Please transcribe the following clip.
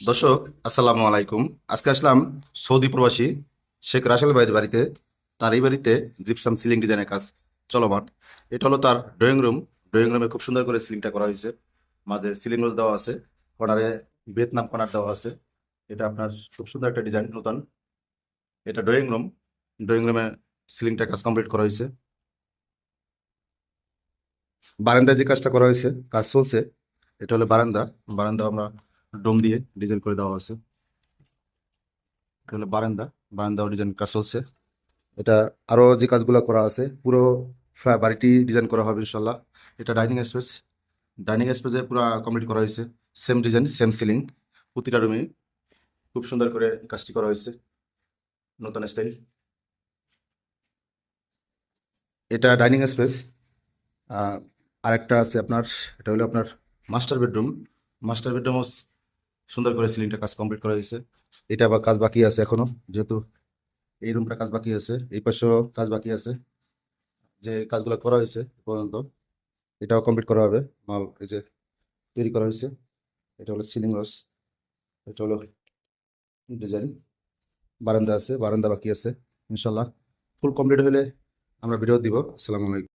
দর্শক, আসসালামু আলাইকুম। আজকে আসলাম সৌদি প্রবাসী শেখ রাসেল ভাইয়ের বাড়িতে। তার এই বাড়িতে জিপসাম সিলিং ডিজাইনের কাজ চলমান। এটা হলো তার ড্রয়িং রুম। ড্রয়িং রুমে খুব সুন্দর করে সিলিংটা করা হয়েছে। মাঝে সিলিং রোজ দেওয়া আছে, কর্নারে ভিয়েতনাম কর্নার দেওয়া আছে। এটা আপনার খুব সুন্দর একটা ডিজাইন, নতুন। এটা ড্রয়িং রুম। ড্রয়িং রুমে সিলিংটা কাজ কমপ্লিট করা হয়েছে। বারান্দায় যে কাজটা করা হয়েছে, কাজ চলছে, এটা হলো বারান্দা। বারান্দা আমরা ডোম দিয়ে ডিজাইন করে দেওয়া আছে। এটা হলো বারান্দা। বারান্দাও ডিজাইন কাজ চলছে। এটা আরও যে কাজগুলো করা আছে, পুরো বাড়িটি ডিজাইন করা হবে ইনশাল্লাহ এটা ডাইনিং স্পেস। ডাইনিং স্পেসে পুরো কমপ্লিট করা হয়েছে। সেম ডিজাইন সেম সিলিং প্রতিটা রুমে খুব সুন্দর করে কাজটি করা হয়েছে। নতুন স্টাইল এটা ডাইনিং স্পেস। আরেকটা আছে আপনার, এটা হলো আপনার মাস্টার বেডরুম মাস্টার বেডরুমও সুন্দর করে সিলিংটা কাজ কমপ্লিট করা হয়েছে। এটা আবার কাজ বাকি আছে এখনও, যেহেতু এই রুমটা কাজ বাকি আছে, এই পাশেও কাজ বাকি আছে, যে কাজগুলো করা হয়েছে পর্যন্ত। এটাও কমপ্লিট করা হবে, মাল এই যে তৈরি করা হয়েছে, এটা হলো সিলিং রস এটা হলো ডিজাইন বারান্দা আছে, বারান্দা বাকি আছে ইনশাল্লাহ ফুল কমপ্লিট হলে আমরা ভিডিও দিব। আসসালামু আলাইকুম।